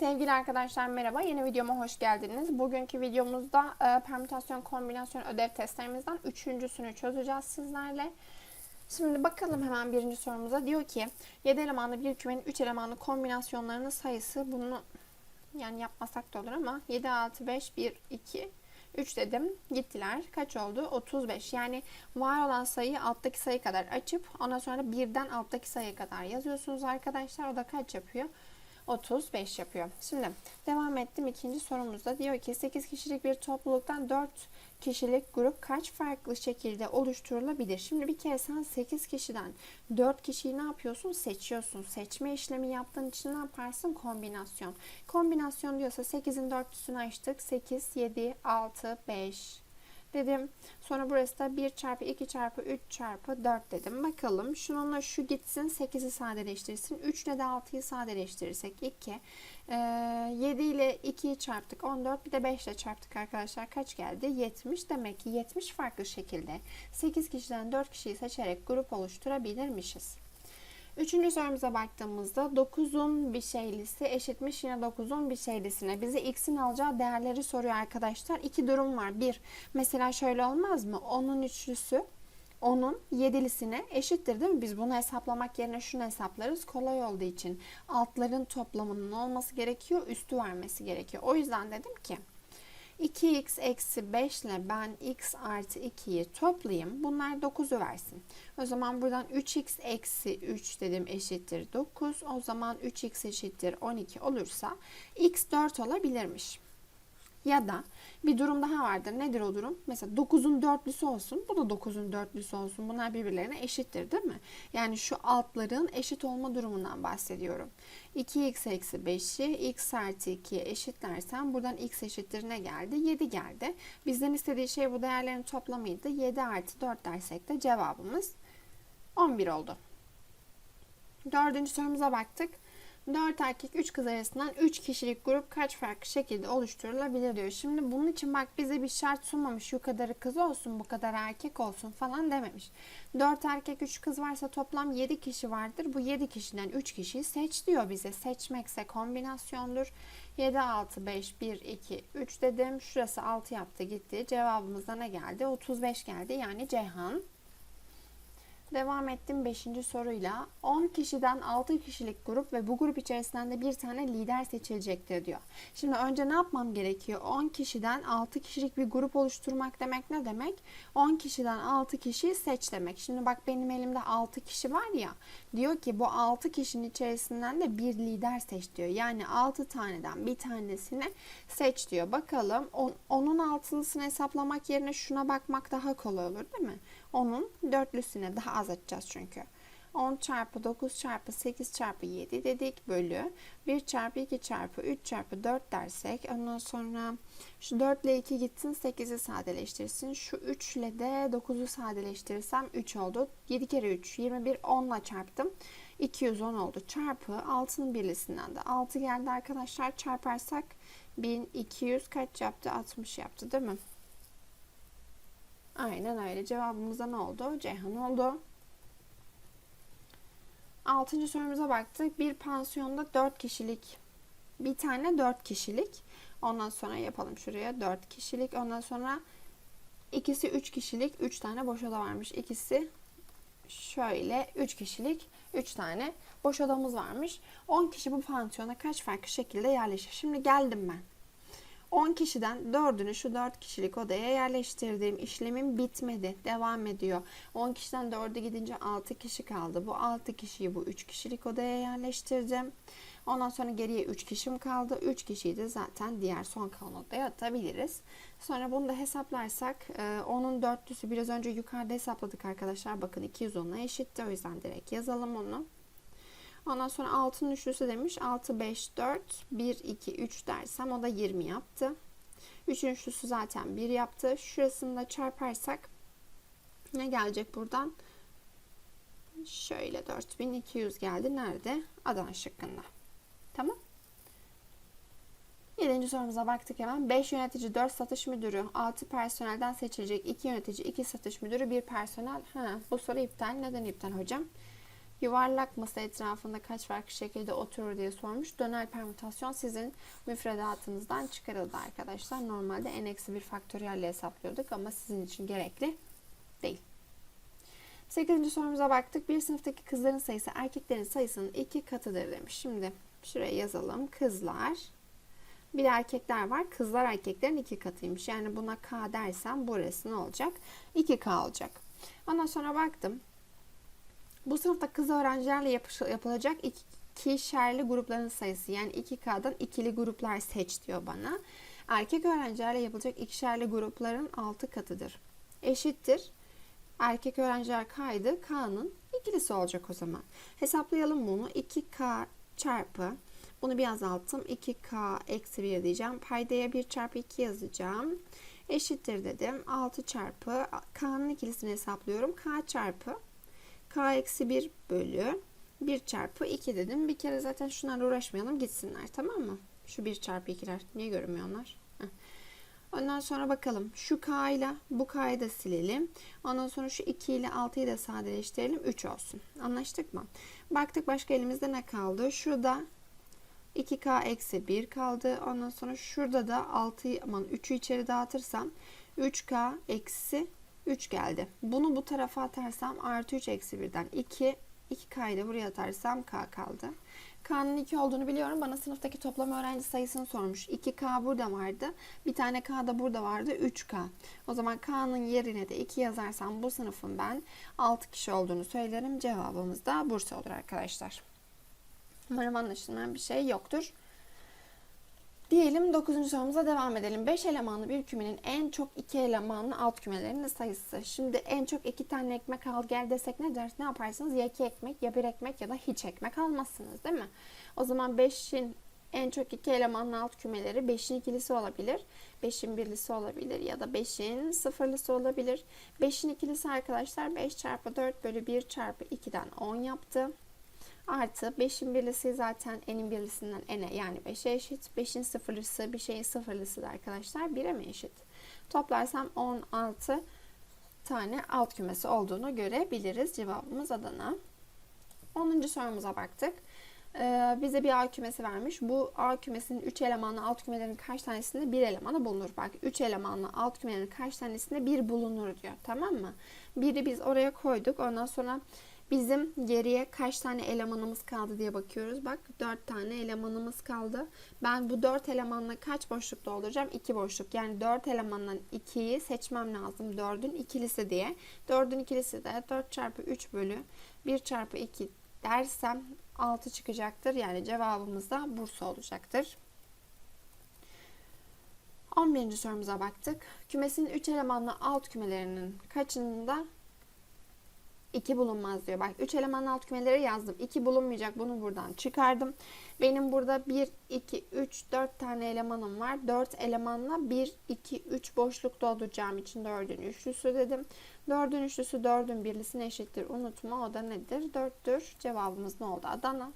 Sevgili arkadaşlar merhaba. Yeni videoma hoş geldiniz. Bugünkü videomuzda e, permütasyon kombinasyon ödev testlerimizden üçüncüsünü çözeceğiz sizlerle. Şimdi bakalım hemen birinci sorumuza. Diyor ki 7 elemanlı bir kümenin 3 elemanlı kombinasyonlarının sayısı bunu yani yapmasak da olur ama 7, 6, 5, 1, 2, 3 dedim. Gittiler. Kaç oldu? 35. Yani var olan sayıyı alttaki sayı kadar açıp ondan sonra birden alttaki sayıya kadar yazıyorsunuz arkadaşlar. O da kaç yapıyor? 35 yapıyor. Şimdi devam ettim ikinci sorumuzda. Diyor ki 8 kişilik bir topluluktan 4 kişilik grup kaç farklı şekilde oluşturulabilir? Şimdi bir kere sen 8 kişiden 4 kişiyi ne yapıyorsun? Seçiyorsun. Seçme işlemi yaptığın için ne yaparsın? Kombinasyon. Kombinasyon diyorsa 8'in dörtlüsünü açtık. 8, 7, 6, 5, dedim. Sonra burası da 1 çarpı 2 çarpı 3 çarpı 4 dedim. Bakalım şununla şu gitsin 8'i sadeleştirsin. 3 ile de 6'yı sadeleştirirsek 2. Ee, 7 ile 2'yi çarptık 14 bir de 5 ile çarptık arkadaşlar. Kaç geldi? 70. Demek ki 70 farklı şekilde 8 kişiden 4 kişiyi seçerek grup oluşturabilirmişiz. Üçüncü sorumuza baktığımızda 9'un bir şeylisi eşitmiş yine 9'un bir şeylisine. Bize x'in alacağı değerleri soruyor arkadaşlar. İki durum var. Bir, mesela şöyle olmaz mı? 10'un üçlüsü onun yedilisine eşittir değil mi? Biz bunu hesaplamak yerine şunu hesaplarız. Kolay olduğu için altların toplamının olması gerekiyor, üstü vermesi gerekiyor. O yüzden dedim ki 2x eksi 5 ile ben x artı 2'yi toplayayım. Bunlar 9'u versin. O zaman buradan 3x eksi 3 dedim eşittir 9. O zaman 3x eşittir 12 olursa x 4 olabilirmiş. Ya da bir durum daha vardır. Nedir o durum? Mesela 9'un dörtlüsü olsun. Bu da 9'un dörtlüsü olsun. Bunlar birbirlerine eşittir değil mi? Yani şu altların eşit olma durumundan bahsediyorum. 2x eksi 5'i x artı 2'ye eşitlersem buradan x eşittir ne geldi? 7 geldi. Bizden istediği şey bu değerlerin toplamıydı. 7 artı 4 dersek de cevabımız 11 oldu. Dördüncü sorumuza baktık. 4 erkek 3 kız arasından 3 kişilik grup kaç farklı şekilde oluşturulabilir diyor. Şimdi bunun için bak bize bir şart sunmamış. Şu kadarı kız olsun, bu kadar erkek olsun falan dememiş. 4 erkek 3 kız varsa toplam 7 kişi vardır. Bu 7 kişiden 3 kişiyi seç diyor bize. Seçmekse kombinasyondur. 7, 6, 5, 1, 2, 3 dedim. Şurası 6 yaptı gitti. Cevabımızda ne geldi? 35 geldi. Yani Ceyhan. Devam ettim 5. soruyla. 10 kişiden 6 kişilik grup ve bu grup içerisinden de bir tane lider seçilecektir diyor. Şimdi önce ne yapmam gerekiyor? 10 kişiden 6 kişilik bir grup oluşturmak demek ne demek? 10 kişiden 6 kişiyi seç demek. Şimdi bak benim elimde 6 kişi var ya. Diyor ki bu 6 kişinin içerisinden de bir lider seç diyor. Yani 6 taneden bir tanesini seç diyor. Bakalım onun altılısını hesaplamak yerine şuna bakmak daha kolay olur değil mi? Onun dörtlüsüne daha az açacağız çünkü. 10 çarpı 9 çarpı 8 çarpı 7 dedik bölü 1 çarpı 2 çarpı 3 çarpı 4 dersek ondan sonra şu 4 ile 2 gitsin 8'i sadeleştirsin. Şu 3 ile de 9'u sadeleştirirsem 3 oldu. 7 kere 3 21 10 ile çarptım. 210 oldu. Çarpı 6'nın birlisinden de 6 geldi arkadaşlar. Çarparsak 1200 kaç yaptı? 60 yaptı değil mi? Aynen öyle. Cevabımıza ne oldu? Ceyhan oldu. Altıncı sorumuza baktık. Bir pansiyonda 4 kişilik. Bir tane 4 kişilik. Ondan sonra yapalım şuraya 4 kişilik. Ondan sonra ikisi 3 kişilik. 3 tane boş oda varmış. İkisi şöyle 3 kişilik 3 tane boş odamız varmış. 10 kişi bu pansiyona kaç farklı şekilde yerleşir? Şimdi geldim ben. 10 kişiden 4'ünü şu 4 kişilik odaya yerleştirdiğim işlemim bitmedi. Devam ediyor. 10 kişiden 4'e gidince 6 kişi kaldı. Bu 6 kişiyi bu 3 kişilik odaya yerleştirdim. Ondan sonra geriye 3 kişim kaldı. 3 kişiyi de zaten diğer son kalan odaya atabiliriz. Sonra bunu da hesaplarsak e, onun dörtlüsü biraz önce yukarıda hesapladık arkadaşlar. Bakın 210'a eşitti. O yüzden direkt yazalım onu. Ondan sonra 6'nın üçlüsü demiş. 6, 5, 4, 1, 2, 3 dersem o da 20 yaptı. 3'ün üçlüsü zaten 1 yaptı. Şurasını da çarparsak ne gelecek buradan? Şöyle 4200 geldi. Nerede? Adana şıkkında. Tamam. 7. sorumuza baktık hemen. 5 yönetici, 4 satış müdürü, 6 personelden seçilecek 2 yönetici, 2 satış müdürü, 1 personel. Ha, bu soru iptal. Neden iptal hocam? Yuvarlak masa etrafında kaç farklı şekilde oturur diye sormuş. Döner permütasyon sizin müfredatınızdan çıkarıldı arkadaşlar. Normalde n-1 faktöriyelle hesaplıyorduk ama sizin için gerekli değil. 8. sorumuza baktık. Bir sınıftaki kızların sayısı erkeklerin sayısının iki katıdır demiş. Şimdi şuraya yazalım. Kızlar bir de erkekler var. Kızlar erkeklerin iki katıymış. Yani buna K dersem burası ne olacak? 2K olacak. Ondan sonra baktım. Bu sınıfta kız öğrencilerle yapılacak ikişerli grupların sayısı. Yani 2K'dan ikili gruplar seç diyor bana. Erkek öğrencilerle yapılacak ikişerli grupların 6 katıdır. Eşittir. Erkek öğrenciler K'ydı. K'nın ikilisi olacak o zaman. Hesaplayalım bunu. 2K çarpı bunu bir azalttım. 2K eksi 1 diyeceğim. Paydaya 1 çarpı 2 yazacağım. Eşittir dedim. 6 çarpı K'nın ikilisini hesaplıyorum. K çarpı K eksi 1 bölü 1 çarpı 2 dedim. Bir kere zaten şunlarla uğraşmayalım gitsinler tamam mı? Şu 1 çarpı 2'ler. Niye görünmüyor onlar? Heh. Ondan sonra bakalım. Şu K ile bu K'yı da silelim. Ondan sonra şu 2 ile 6'yı da sadeleştirelim. 3 olsun. Anlaştık mı? Baktık başka elimizde ne kaldı? Şurada 2K eksi 1 kaldı. Ondan sonra şurada da 6'yı aman 3'ü içeri dağıtırsam 3K eksi 3 geldi. Bunu bu tarafa atarsam artı 3 eksi 1'den 2. 2K'yı da buraya atarsam K kaldı. K'nın 2 olduğunu biliyorum. Bana sınıftaki toplam öğrenci sayısını sormuş. 2K burada vardı. Bir tane K da burada vardı. 3K. O zaman K'nın yerine de 2 yazarsam bu sınıfın ben 6 kişi olduğunu söylerim. Cevabımız da Bursa olur arkadaşlar. Umarım anlaşılmayan bir şey yoktur. Diyelim 9. sorumuza devam edelim. 5 elemanlı bir kümenin en çok 2 elemanlı alt kümelerinin sayısı. Şimdi en çok 2 tane ekmek al gel desek ne ders? Ne yaparsınız? Ya 2 ekmek ya 1 ekmek ya da hiç ekmek almazsınız değil mi? O zaman 5'in en çok 2 elemanlı alt kümeleri 5'in ikilisi olabilir. 5'in birlisi olabilir ya da 5'in sıfırlısı olabilir. 5'in ikilisi arkadaşlar 5 çarpı 4 bölü 1 çarpı 2'den 10 yaptı. Artı 5'in birlisi zaten n'in birlisinden n'e yani 5'e eşit. 5'in sıfırlısı bir şeyin sıfırlısı da arkadaşlar 1'e mi eşit? Toplarsam 16 tane alt kümesi olduğunu görebiliriz. Cevabımız Adana. 10. sorumuza baktık. Ee, bize bir A kümesi vermiş. Bu A kümesinin 3 elemanlı alt kümelerin kaç tanesinde bir elemanı bulunur? Bak 3 elemanlı alt kümelerin kaç tanesinde bir bulunur diyor. Tamam mı? Biri biz oraya koyduk. Ondan sonra Bizim geriye kaç tane elemanımız kaldı diye bakıyoruz. Bak 4 tane elemanımız kaldı. Ben bu 4 elemanla kaç boşluk dolduracağım? 2 boşluk. Yani 4 elemandan 2'yi seçmem lazım. 4'ün ikilisi diye. 4'ün ikilisi de 4 çarpı 3 bölü 1 çarpı 2 dersem 6 çıkacaktır. Yani cevabımız da Bursa olacaktır. 11. sorumuza baktık. Kümesin 3 elemanlı alt kümelerinin kaçında 2 bulunmaz diyor. Bak 3 elemanlı alt kümeleri yazdım. 2 bulunmayacak. Bunu buradan çıkardım. Benim burada 1, 2, 3, 4 tane elemanım var. 4 elemanla 1, 2, 3 boşluk dolduracağım için 4'ün üçlüsü dedim. 4'ün üçlüsü 4'ün birlisine eşittir. Unutma o da nedir? 4'tür. Cevabımız ne oldu? Adana.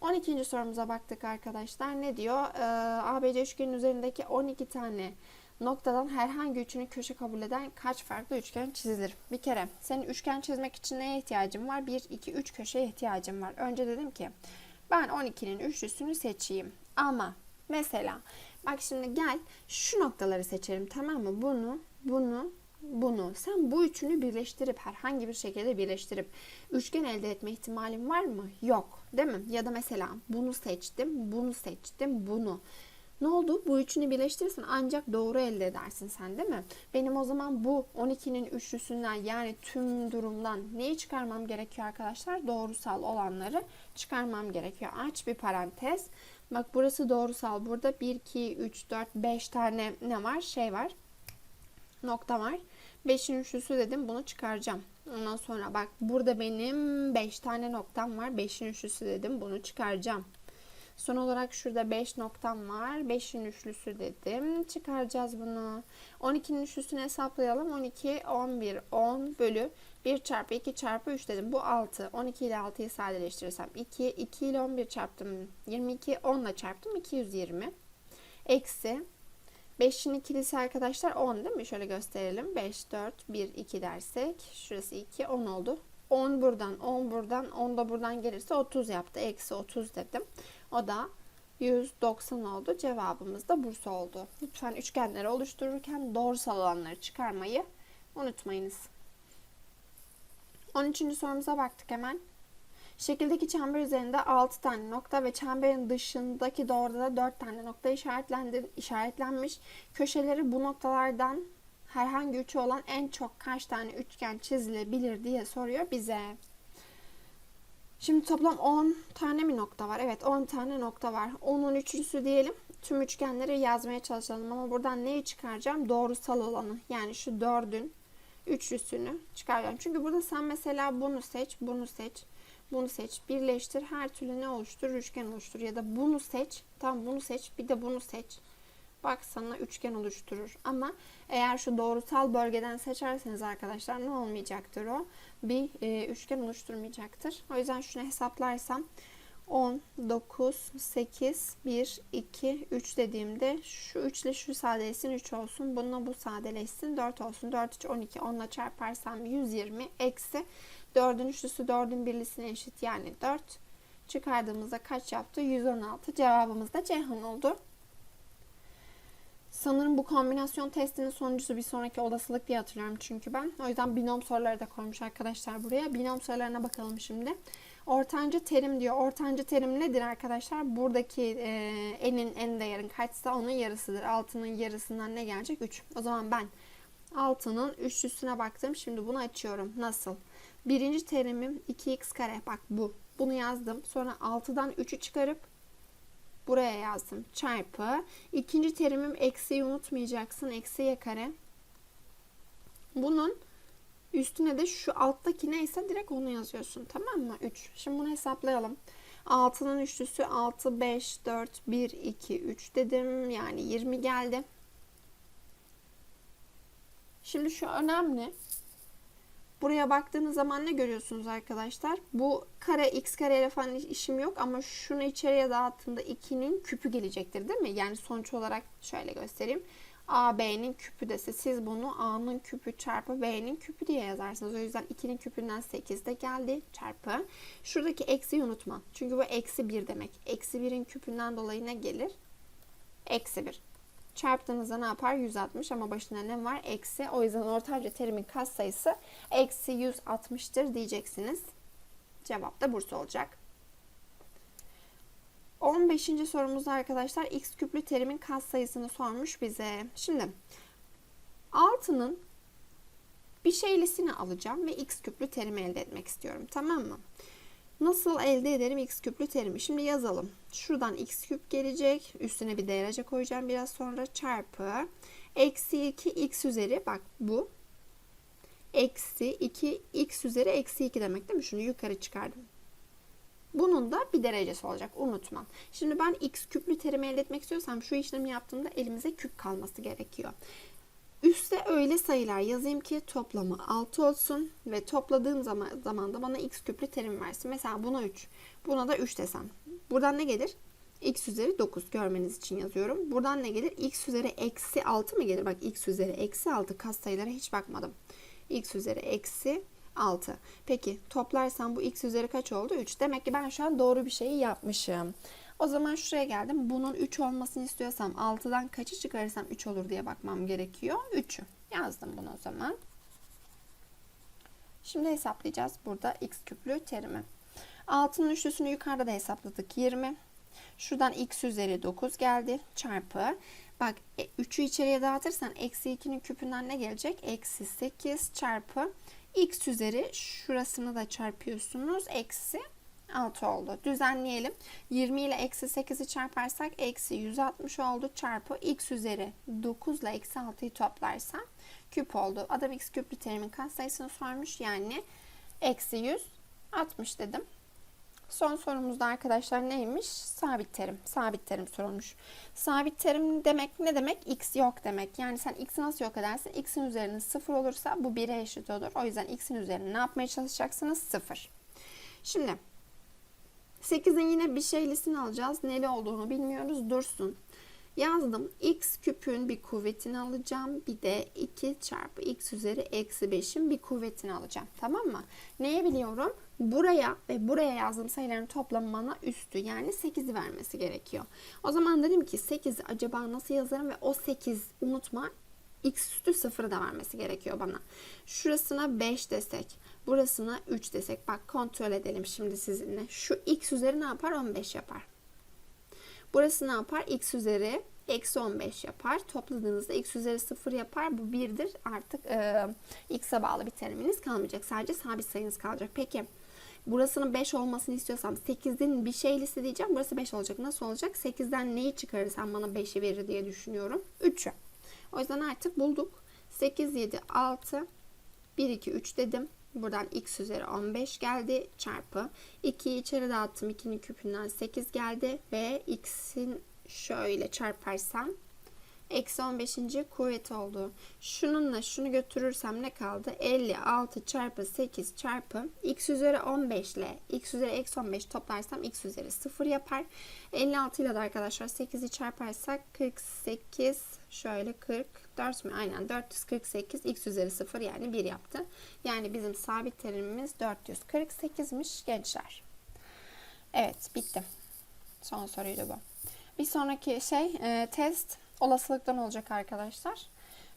12. sorumuza baktık arkadaşlar. Ne diyor? Ee, ABC üçgenin üzerindeki 12 tane noktadan herhangi üçünü köşe kabul eden kaç farklı üçgen çizilir? Bir kere senin üçgen çizmek için neye ihtiyacın var? 1, 2, 3 köşeye ihtiyacım var. Önce dedim ki ben 12'nin üçlüsünü seçeyim. Ama mesela bak şimdi gel şu noktaları seçelim tamam mı? Bunu, bunu, bunu. Sen bu üçünü birleştirip herhangi bir şekilde birleştirip üçgen elde etme ihtimalin var mı? Yok. Değil mi? Ya da mesela bunu seçtim, bunu seçtim, bunu. Ne oldu? Bu üçünü birleştirirsen ancak doğru elde edersin sen değil mi? Benim o zaman bu 12'nin üçlüsünden yani tüm durumdan neyi çıkarmam gerekiyor arkadaşlar? Doğrusal olanları çıkarmam gerekiyor. Aç bir parantez. Bak burası doğrusal. Burada 1, 2, 3, 4, 5 tane ne var? Şey var. Nokta var. 5'in üçlüsü dedim. Bunu çıkaracağım. Ondan sonra bak burada benim 5 tane noktam var. 5'in üçlüsü dedim. Bunu çıkaracağım. Son olarak şurada 5 noktam var. 5'in üçlüsü dedim. Çıkaracağız bunu. 12'nin üçlüsünü hesaplayalım. 12, 11, 10 bölü 1 çarpı 2 çarpı 3 dedim. Bu 6. 12 ile 6'yı sadeleştirirsem 2. 2 ile 11 çarptım. 22. 10 ile çarptım. 220. Eksi 5'in ikilisi arkadaşlar 10 değil mi? Şöyle gösterelim. 5, 4, 1, 2 dersek. Şurası 2, 10 oldu. 10 buradan, 10 buradan, 10 da buradan gelirse 30 yaptı. Eksi 30 dedim. O da 190 oldu. Cevabımız da Bursa oldu. Lütfen üçgenleri oluştururken doğrusal olanları çıkarmayı unutmayınız. 13. sorumuza baktık hemen. Şekildeki çember üzerinde 6 tane nokta ve çemberin dışındaki doğruda da 4 tane nokta işaretlenmiş. Köşeleri bu noktalardan herhangi üçü olan en çok kaç tane üçgen çizilebilir diye soruyor bize. Şimdi toplam 10 tane mi nokta var? Evet 10 tane nokta var. 10'un üçlüsü diyelim. Tüm üçgenleri yazmaya çalışalım ama buradan neyi çıkaracağım? Doğrusal olanı. Yani şu 4'ün üçlüsünü çıkaracağım. Çünkü burada sen mesela bunu seç, bunu seç, bunu seç, birleştir. Her türlü ne oluşturur? Üçgen oluşturur. Ya da bunu seç, tam bunu seç, bir de bunu seç. Bak sana üçgen oluşturur. Ama eğer şu doğrusal bölgeden seçerseniz arkadaşlar ne olmayacaktır o? Bir e, üçgen oluşturmayacaktır. O yüzden şunu hesaplarsam 10, 9, 8, 1, 2, 3 dediğimde şu 3 ile şu sadeleşsin 3 olsun. Bununla bu sadeleşsin 4 olsun. 4, 3, 12. 10 ile çarparsam 120 eksi 4'ün üçlüsü 4'ün birlisine eşit yani 4. Çıkardığımızda kaç yaptı? 116. Cevabımız da Ceyhan oldu. Sanırım bu kombinasyon testinin sonuncusu bir sonraki olasılık diye hatırlıyorum çünkü ben. O yüzden binom soruları da koymuş arkadaşlar buraya. Binom sorularına bakalım şimdi. Ortancı terim diyor. Ortancı terim nedir arkadaşlar? Buradaki e, enin en değerin kaçsa onun yarısıdır. Altının yarısından ne gelecek? 3. O zaman ben altının üçlüsüne baktım. Şimdi bunu açıyorum. Nasıl? Birinci terimim 2x kare. Bak bu. Bunu yazdım. Sonra 6'dan 3'ü çıkarıp buraya yazdım. Çarpı. İkinci terimim eksiyi unutmayacaksın. Eksiye kare. Bunun üstüne de şu alttaki neyse direkt onu yazıyorsun. Tamam mı? 3. Şimdi bunu hesaplayalım. 6'nın üçlüsü 6, 5, 4, 1, 2, 3 dedim. Yani 20 geldi. Şimdi şu önemli. Buraya baktığınız zaman ne görüyorsunuz arkadaşlar? Bu kare x kare ile falan işim yok ama şunu içeriye dağıttığımda 2'nin küpü gelecektir değil mi? Yani sonuç olarak şöyle göstereyim. A, B'nin küpü dese siz bunu A'nın küpü çarpı B'nin küpü diye yazarsınız. O yüzden 2'nin küpünden 8 de geldi çarpı. Şuradaki eksiyi unutma. Çünkü bu eksi 1 demek. Eksi 1'in küpünden dolayı ne gelir? Eksi 1. Çarptığınızda ne yapar? 160 ama başında ne var? Eksi. O yüzden ortanca terimin katsayısı eksi 160'tır diyeceksiniz. Cevap da Bursa olacak. 15. sorumuzda arkadaşlar x küplü terimin katsayısını sormuş bize. Şimdi 6'nın bir şeylisini alacağım ve x küplü terimi elde etmek istiyorum. Tamam mı? Nasıl elde ederim x küplü terimi? Şimdi yazalım. Şuradan x küp gelecek. Üstüne bir derece koyacağım biraz sonra. Çarpı. Eksi 2 x üzeri. Bak bu. Eksi 2 x üzeri eksi 2 demek değil mi? Şunu yukarı çıkardım. Bunun da bir derecesi olacak. Unutma. Şimdi ben x küplü terimi elde etmek istiyorsam şu işlemi yaptığımda elimize küp kalması gerekiyor. Üste öyle sayılar yazayım ki toplamı 6 olsun ve topladığım zaman, zaman da bana x küplü terim versin. Mesela buna 3, buna da 3 desem. Buradan ne gelir? x üzeri 9 görmeniz için yazıyorum. Buradan ne gelir? x üzeri eksi 6 mı gelir? Bak x üzeri eksi 6 kas sayılara hiç bakmadım. x üzeri eksi 6. Peki toplarsam bu x üzeri kaç oldu? 3. Demek ki ben şu an doğru bir şeyi yapmışım. O zaman şuraya geldim. Bunun 3 olmasını istiyorsam 6'dan kaçı çıkarırsam 3 olur diye bakmam gerekiyor. 3'ü. Yazdım bunu o zaman. Şimdi hesaplayacağız burada x küplü terimi. 6'nın üçlüsünü yukarıda da hesapladık. 20. Şuradan x üzeri 9 geldi. Çarpı. Bak 3'ü e, içeriye dağıtırsan eksi 2'nin küpünden ne gelecek? Eksi 8 çarpı x üzeri şurasını da çarpıyorsunuz. Eksi 6 oldu. Düzenleyelim. 20 ile eksi 8'i çarparsak eksi 160 oldu. Çarpı x üzeri 9 ile eksi 6'yı toplarsam küp oldu. Adam x küplü terimin katsayısını sormuş. Yani eksi 160 dedim. Son sorumuzda arkadaşlar neymiş? Sabit terim. Sabit terim sorulmuş. Sabit terim demek ne demek? X yok demek. Yani sen x'i nasıl yok edersin? X'in üzerinde 0 olursa bu 1'e eşit olur. O yüzden x'in üzerine ne yapmaya çalışacaksınız? 0. Şimdi 8'in yine bir şeylisini alacağız. Neli olduğunu bilmiyoruz. Dursun. Yazdım. X küpün bir kuvvetini alacağım. Bir de 2 çarpı x üzeri eksi 5'in bir kuvvetini alacağım. Tamam mı? Neyi biliyorum? Buraya ve buraya yazdığım sayıların toplamı bana üstü yani 8'i vermesi gerekiyor. O zaman dedim ki 8'i acaba nasıl yazarım ve o 8 unutma x üstü 0'ı da vermesi gerekiyor bana. Şurasına 5 desek, burasına 3 desek. Bak kontrol edelim şimdi sizinle. Şu x üzeri ne yapar? 15 yapar. Burası ne yapar? x üzeri eksi 15 yapar. Topladığınızda x üzeri 0 yapar. Bu 1'dir. Artık e, x'e bağlı bir teriminiz kalmayacak. Sadece sabit sayınız kalacak. Peki burasının 5 olmasını istiyorsam 8'in bir şeylisi diyeceğim. Burası 5 olacak. Nasıl olacak? 8'den neyi çıkarırsam bana 5'i verir diye düşünüyorum. 3'ü. O yüzden artık bulduk. 8, 7, 6, 1, 2, 3 dedim. Buradan x üzeri 15 geldi çarpı 2'yi içeri dağıttım. 2'nin küpünden 8 geldi ve x'in şöyle çarparsam eksi 15. kuvvet oldu. Şununla şunu götürürsem ne kaldı? 56 çarpı 8 çarpı x üzeri 15 ile x üzeri eksi 15 toplarsam x üzeri 0 yapar. 56 ile de arkadaşlar 8'i çarparsak 48 şöyle 44 mü? Aynen 448 x üzeri 0 yani 1 yaptı. Yani bizim sabit terimimiz 448'miş gençler. Evet bitti. Son soruydu bu. Bir sonraki şey e, test olasılıktan olacak arkadaşlar.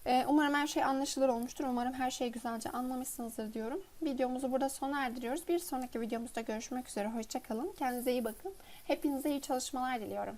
E, umarım her şey anlaşılır olmuştur. Umarım her şeyi güzelce anlamışsınızdır diyorum. Videomuzu burada sona erdiriyoruz. Bir sonraki videomuzda görüşmek üzere. Hoşçakalın. Kendinize iyi bakın. Hepinize iyi çalışmalar diliyorum.